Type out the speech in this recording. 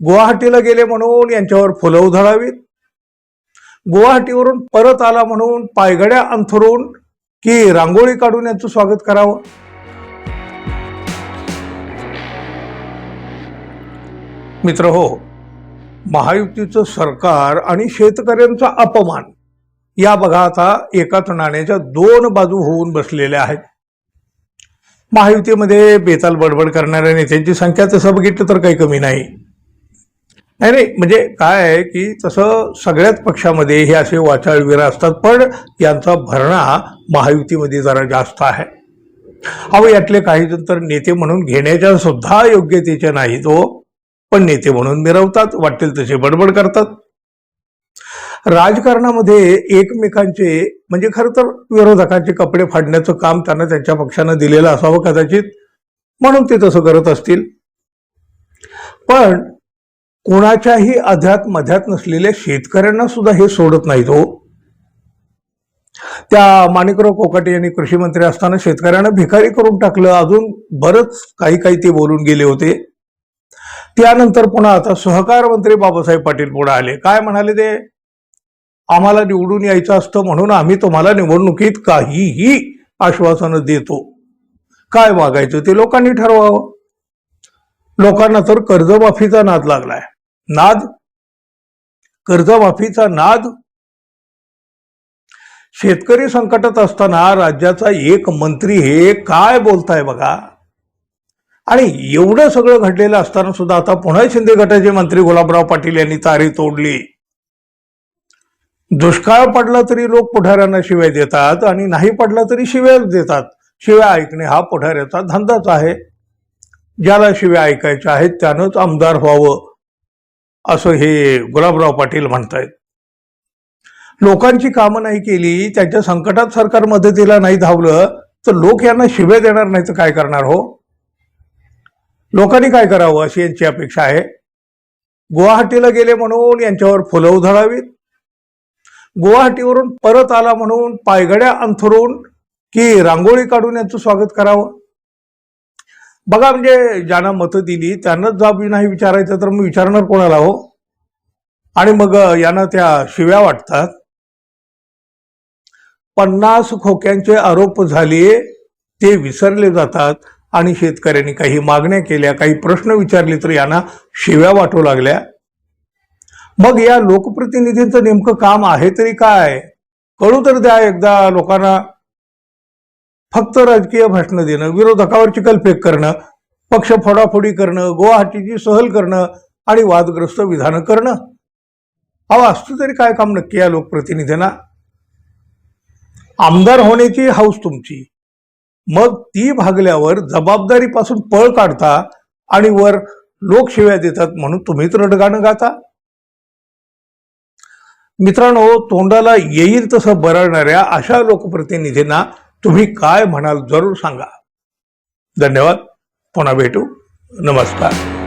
गुवाहाटीला गेले म्हणून यांच्यावर फुलं उधळावीत. गुवाहाटीवरून परत आला म्हणून पायगड्या अंथरून की रांगोळी काढून यांचं स्वागत करावं. मित्र हो महायुतीचं सरकार आणि शेतकऱ्यांचा अपमान या बघा आता एकाच नाण्याच्या दोन बाजू होऊन बसलेल्या आहेत. महायुतीमध्ये बेताल बडबड करणाऱ्या नेत्यांची संख्या तसं बघितलं तर काही कमी नाही. नाही नाही म्हणजे काय आहे की तसं सगळ्याच पक्षामध्ये हे असे वाचाळवीर असतात पण यांचा भरणा महायुतीमध्ये जरा जास्त आहे. अहो यातले काही जण तर नेते म्हणून घेण्याच्या सुद्धा योग्यतेचे नाहीत हो पण नेते म्हणून मिरवतात वाटेल तसे बडबड करतात. राजकारणामध्ये एकमेकांचे म्हणजे खरं तर विरोधकांचे कपडे फाडण्याचं काम त्यांना त्यांच्या पक्षानं दिलेलं असावं कदाचित म्हणून ते तसं करत असतील. पण कोणाच्याही अध्यात मध्यात नसलेल्या शेतकऱ्यांना सुद्धा हे सोडत नाहीत हो. त्या माणिकराव कोकाटे यांनी कृषी मंत्री असताना शेतकऱ्यांना भिकारी करून टाकलं. अजून बरंच काही काही ते बोलून गेले होते. त्यानंतर पुन्हा आता सहकार मंत्री बाबासाहेब पाटील पुढे आले. काय म्हणाले ते? आम्हाला निवडून यायचं असतं म्हणून आम्ही तुम्हाला निवडणुकीत काहीही आश्वासनं देतो. काय मागायचं ते लोकांनी ठरवावं. लोकांना तर कर्जमाफीचा नाद लागलाय. नाद कर्जमाफीचा नाद. शेतकरी संकटात असताना राज्याचा एक मंत्री हे काय बोलताय बघा. आणि एवढं सगळं घडलेलं असताना सुद्धा आता पुन्हा शिंदे गटाचे मंत्री गुलाबराव पाटील यांनी तारी तोडली. दुष्काळ पडला तरी लोक पुढाऱ्यांना शिव्या देतात आणि नाही पडला तरी शिव्या देतात. शिव्या ऐकणे हा पुढाऱ्याचा धंदाच आहे. ज्याला शिव्या ऐकायच्या आहेत त्यानंच आमदार व्हावं. असं हे गुलाबराव पाटील म्हणतायत. लोकांची कामं नाही केली त्यांच्या संकटात सरकार मदतीला नाही धावलं तर लोक यांना शिव्या देणार नाही तर काय करणार हो? लोकांनी काय करावं अशी यांची अपेक्षा आहे? गुवाहाटीला गेले म्हणून यांच्यावर फुलं उधळावीत? गुवाहाटीवरून परत आला म्हणून पायगड्या अंथरून की रांगोळी काढून यांचं स्वागत करावं? बघा म्हणजे ज्यांना मतं दिली त्यांनाच जाब नाही विचारायचं तर मग विचारणार कोणाला हो? आणि मग यांना त्या शिव्या वाटतात. पन्नास खोक्यांचे आरोप झाले ते विसरले जातात आणि शेतकऱ्यांनी काही मागण्या केल्या काही प्रश्न विचारले तर यांना शिव्या वाटू लागल्या. मग या लोकप्रतिनिधींचं नेमकं काम आहे तरी काय? कळू तर द्या एकदा लोकांना. फक्त राजकीय भाषणं देणं विरोधकावर चिकलफेक करणं पक्ष फोडाफोडी करणं गुवाहाटीची सहल करणं आणि वादग्रस्त विधानं करणं. अहो असतं तरी काय काम नक्की या लोकप्रतिनिधींना? आमदार होण्याची हौस तुमची. मग ती भागल्यावर जबाबदारीपासून पळ काढता आणि वर लोकसेवा देतात म्हणून तुम्हीच रडगाणं गाता? मित्रांनो तोंडाला येईल तसं बरळणाऱ्या अशा लोकप्रतिनिधींना तुम्ही काय म्हणाल जरूर सांगा. धन्यवाद. पुन्हा भेटू. नमस्कार.